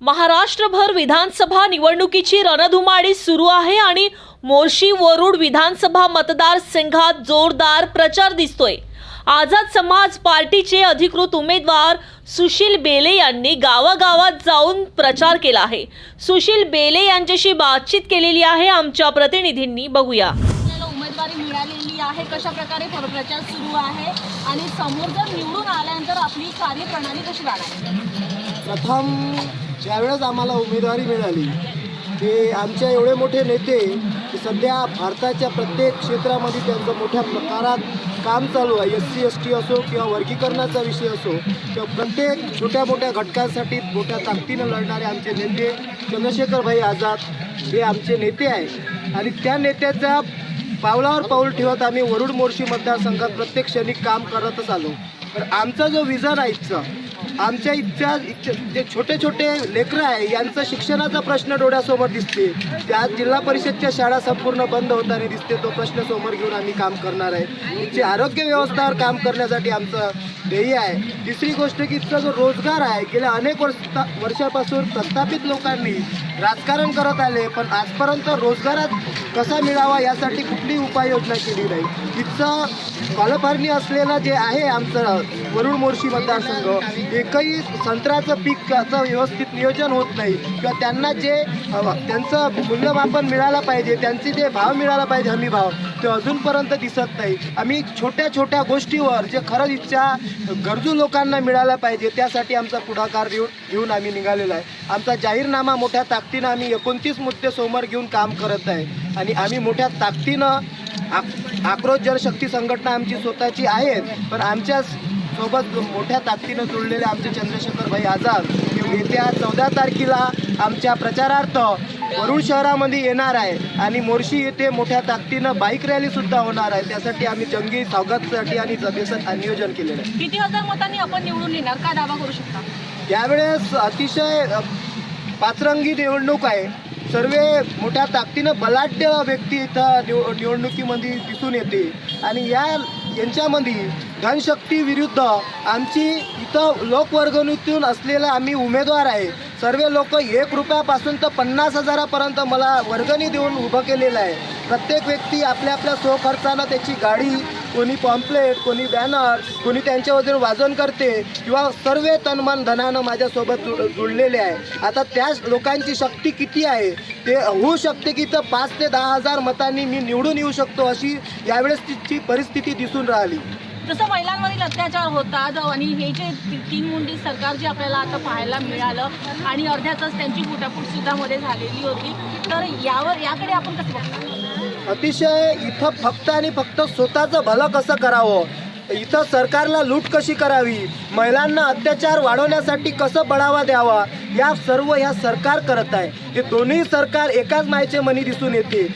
महाराष्ट्रभर विधानसभा निवडणुकीची रणधुमाळी सुरू आहे आणि मोर्शी वरुड विधानसभा मतदारसंघात जोरदार प्रचार दिसतोय. आझाद समाज पार्टीचे अधिकृत उमेदवार सुशील बेले यांनी गावागावात जाऊन प्रचार केला आहे. सुशील बेले यांच्याशी बातचीत केलेली आहे आमच्या प्रतिनिधींनी. बघूया. आपल्याला उमेदवारी मिळालेली आहे. कशा प्रकारे प्र- प्रचार सुरू आहे? आणि समोर जर निवडून आल्यानंतर आपली कार्यप्रणाली कशी प्रथम ज्यावेळेस आम्हाला उमेदवारी मिळाली की आमचे एवढे मोठे नेते की सध्या भारताच्या प्रत्येक क्षेत्रामध्ये त्यांचं मोठ्या प्रकारात काम चालू आहे. एस सी एस टी असो किंवा वर्गीकरणाचा विषय असो किंवा प्रत्येक छोट्या मोठ्या घटकांसाठी मोठ्या ताकदीनं लढणारे आमचे नेते चंद्रशेखरभाई आझाद हे आमचे नेते आहे आणि त्या नेत्याचा पावलावर पाऊल ठेवत आम्ही वरुड मोर्शी मतदारसंघात प्रत्येक क्षणी काम करतच आलो. तर आमचा जो विजन आहे इथचा आमच्या इच्छा इच्छा जे छोटे छोटे लेकरं आहे यांचं शिक्षणाचा प्रश्न डोळ्यासमोर दिसते. त्या जिल्हा परिषदच्या शाळा संपूर्ण बंद होताना दिसते. तो प्रश्न समोर घेऊन आम्ही काम करणार आहे. इथचे आरोग्य व्यवस्थावर काम करण्यासाठी आमचं ध्येय आहे. तिसरी गोष्ट की इथचा जो रोजगार आहे गेल्या अनेक वर्ष वर्षापासून प्रस्थापित लोकांनी राजकारण करत आले पण आजपर्यंत रोजगारात कसा मिळावा यासाठी कुठली उपाययोजना केली नाही. इथचं फळफारणी असलेलं जे आहे आमचं वरुण मोर्शी मतदारसंघ एकही संत्र्याचं पिकाचं व्यवस्थित नियोजन होत नाही. किंवा त्यांना जे त्यांचं मूल्यमापन मिळालं पाहिजे त्यांचे जे भाव मिळाला पाहिजे हमी भाव ते अजूनपर्यंत दिसत नाही. आम्ही छोट्या छोट्या गोष्टीवर जे खरंच इच्छा गरजू लोकांना मिळाला पाहिजे त्यासाठी आमचा पुढाकार देऊन घेऊन आम्ही निघालेलो आहे. आमचा जाहीरनामा मोठ्या ताकदीनं आम्ही एकोणतीस मुद्दे समोर घेऊन काम करत आहे. आणि आम्ही मोठ्या ताकदीनं आक- आक्रोश जनशक्ती संघटना आमची स्वतःची आहे पण आमच्या सोबत मोठ्या ताकदीनं जुळलेले आमचे चंद्रशेखर भाई आझाद येत्या चौदा तारखेला आमच्या प्रचारार्थ वरुड शहरामध्ये येणार आहे. आणि मोर्शी येथे मोठ्या ताकदीनं बाईक रॅली सुद्धा होणार आहे. त्यासाठी आम्ही जंगी स्वागतसाठी आणि जबेसन नियोजन केलेलं आहे. किती हजार मतांनी आपण निवडून येणार? काय दावा करू शकता? यावेळेस अतिशय पाचरंगी निवडणूक आहे. सर्व मोठ्या ताकदीनं बलाढ्य व्यक्ती इथं निव निवडणुकीमध्ये दिसून येते. आणि या यांच्यामध्ये धनशक्ती विरुद्ध आमची इथं लोकवर्गणीतून असलेला आम्ही उमेदवार आहे. सर्व लोक एक रुपयापासून तर पन्नास हजारापर्यंत मला वर्गणी देऊन उभं केलेलं आहे. प्रत्येक व्यक्ती आपल्या आपल्या स्वखर्चानं त्याची गाडी कोणी पॉम्पलेट कोणी बॅनर कोणी त्यांच्या वजन वाजन करते किंवा सर्व तनमन धनानं माझ्यासोबत जुळ जुळलेले आहे. आता त्या लोकांची शक्ती किती आहे? ते होऊ शकते की तर पाच ते दहा हजार मतांनी मी निवडून येऊ शकतो अशी यावेळेस तिची परिस्थिती दिसून राहिली. जसं महिलांवरील अत्याचार होतात आणि हे जे तीन मुंडी सरकार जे आपल्याला आता पाहायला मिळालं आणि अर्ध्यातच त्यांची फुटाफूट सुद्धा मध्ये झालेली होती तर यावर याकडे आपण कसं बघतो अतिशय इथं फक्त आणि फक्त स्वतःचं भलं कसं करावं? इथं सरकारला लूट कशी करावी? महिलांना अत्याचार वाढवण्यासाठी कसं बढावा द्यावा? या सर्व ह्या सरकार करत आहे. हे दोन्ही सरकार एकाच मायचे मनी दिसून येते.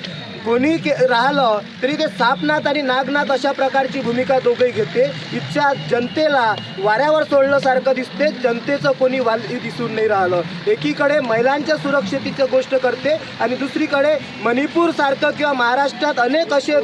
कोणी के राहिलं तरी ते सापनाथ आणि नागनाथ अशा प्रकारची भूमिका दोघे घेते. इच्छा जनतेला वाऱ्यावर सोडल्यासारखं दिसते. जनतेचं कोणी वाली दिसून नाही राहिलं. एकीकडे महिलांच्या सुरक्षितेची गोष्ट करते आणि दुसरीकडे मणिपूरसारखं किंवा महाराष्ट्रात अनेक असे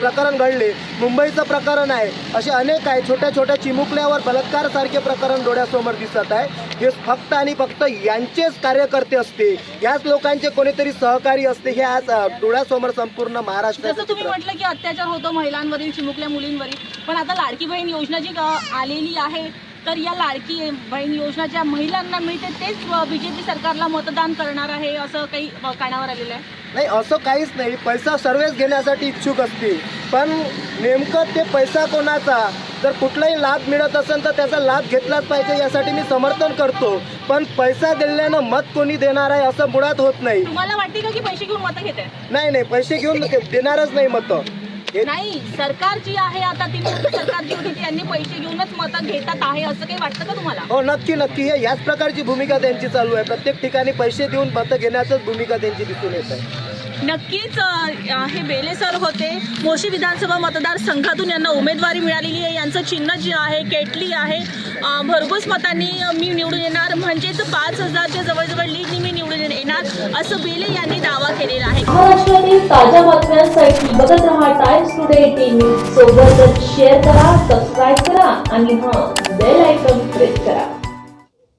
प्रकरण घडले. मुंबईचं प्रकरण आहे. असे अनेक आहे. छोट्या छोट्या चिमुकल्यावर बलात्कारसारखे प्रकरण डोळ्यासमोर दिसत आहे. हे फक्त आणि फक्त यांचेच कार्यकर्ते असते. याच लोकांचे कोणीतरी सहकारी असते हे आज डोळ्यासमोर संपूर्ण महाराष्ट्राचं जसं तुम्ही चित्र. म्हटलं की अत्याचार होतो महिलांवरील चिमुकल्या मुलींवरील पण आता लाडकी बहीण योजना जी अ, आलेली आहे तर या लाडकी बहीण योजना ज्या महिलांना मिळते तेच बीजेपी सरकारला मतदान करणार आहे असं काही अ, कानावर आलेलं आहे? नाही असं काहीच नाही. पैसा सर्वच घेण्यासाठी इच्छुक असते पण नेमकं ते पैसा कोणाचा? जर कुठलाही लाभ मिळत असेल तर त्याचा लाभ घेतलाच पाहिजे यासाठी मी समर्थन करतो. पण पैसा दिल्यानं मत कोणी देणार आहे असं मुळात होत नाही. तुम्हाला वाटते का की पैसे घेऊन मतं घेते नाही नाही पैसे घेऊन देणारच नाही मतं. नाही सरकार जी आहे आता ती सरकार जी होती त्यांनी पैसे घेऊनच मतं घेतात आहे असं काही वाटतं का तुम्हाला? हो नक्की नक्की. हे याच प्रकारची भूमिका त्यांची चालू आहे. प्रत्येक ठिकाणी पैसे देऊन मतं घेण्याचंच भूमिका त्यांची दिसून येत आहे. नक्कीच हे बेले सर होते. मोशी विधानसभा मतदारसंघातून यांना उमेदवारी मिळालेली आहे. यांचं चिन्ह जे आहे केटली आहे. भरघोस मतांनी मी निवडून येणार. म्हणजेच पाच हजारच्या जवळजवळ लीडनी मी निवडून येणार असं बेले यांनी दावा केलेला आहे. महाराष्ट्रातील ताज्या बातम्यांसाठी बघत राहा टाइम्स टुडे टीव्ही सोबतच शेअर करा सबस्क्राईब करा आणि हा बेल आयकॉन प्रेस करा.